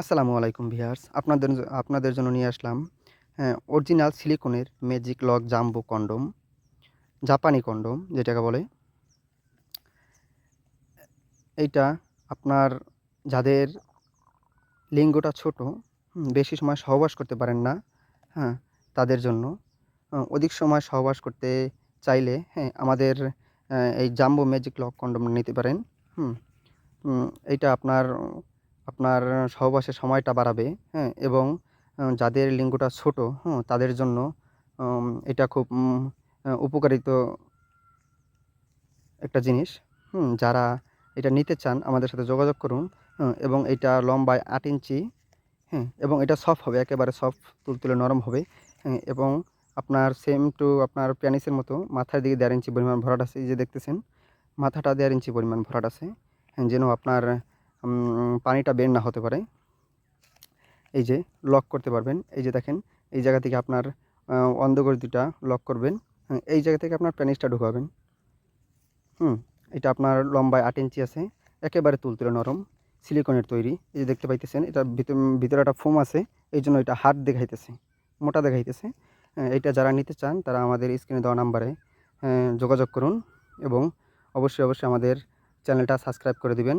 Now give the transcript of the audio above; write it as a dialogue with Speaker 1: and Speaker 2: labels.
Speaker 1: আসসালামু আলাইকুম ভিউয়ার্স, আপনাদের আপনাদের জন্য নিয়ে আসলাম অরিজিনাল সিলিকনের ম্যাজিক লক জাম্বো কন্ডম জাপানি কন্ডম যেটাকে বলে। এইটা আপনার যাদের লিঙ্গটা ছোট বেশি সময় সহবাস করতে পারেন না হ্যাঁ তাদের জন্য অধিক সময় সহবাস করতে চাইলে হ্যাঁ আমাদের এই জাম্বো ম্যাজিক লক কন্ডম নিতে পারেন, হুম এইটা আপনার আপনার সহবাসের সময়টা বাড়াবে হ্যাঁ এবং যাদের লিঙ্গটা ছোট হুম তাদের জন্য এটা খুব উপকারিত একটা জিনিস হুম যারা এটা নিতে চান আমাদের সাথে যোগাযোগ করুন এবং এটা লম্বায় আট ইঞ্চি হ্যাঁ এবং এটা সফট হবে একেবারে সফট তুলতুলে নরম হবে হ্যাঁ, এবং আপনার সেম টু আপনার প্যানিসের মতো মাথার দিকে দেড় ইঞ্চি পরিমাণ ভরাট আছে যে দেখতেছেন মাথাটা দেড় ইঞ্চি পরিমাণ ভরাট আছে হ্যাঁ, যেন আপনার পানিটা বের না হতে পারে। এই যে লক করতে পারবেন। এই যে দেখেন এই জায়গা থেকে আপনার আহ, অন্ধগর্দিটা লক করবেন। এই জায়গা থেকে আপনার প্যানিসটা ঢুকাবেন। হুম এটা আপনার লম্বায় আট ইঞ্চি আছে। একেবারে তুলতুলে নরম। সিলিকনের তৈরি। এই যে দেখতে পাইতেছেন এটা ভিতরে ভিতরে একটা ফোম আছে। এই জন্য এটা হার্ড দেখাইতেছে মোটা দেখাইতেছে। এটা যারা নিতে চান তারা আমাদের স্ক্রিনে দেওয়া নাম্বারে যোগাযোগ করুন এবং অবশ্যই অবশ্যই আমাদের চ্যানেলটা সাবস্ক্রাইব করে দিবেন।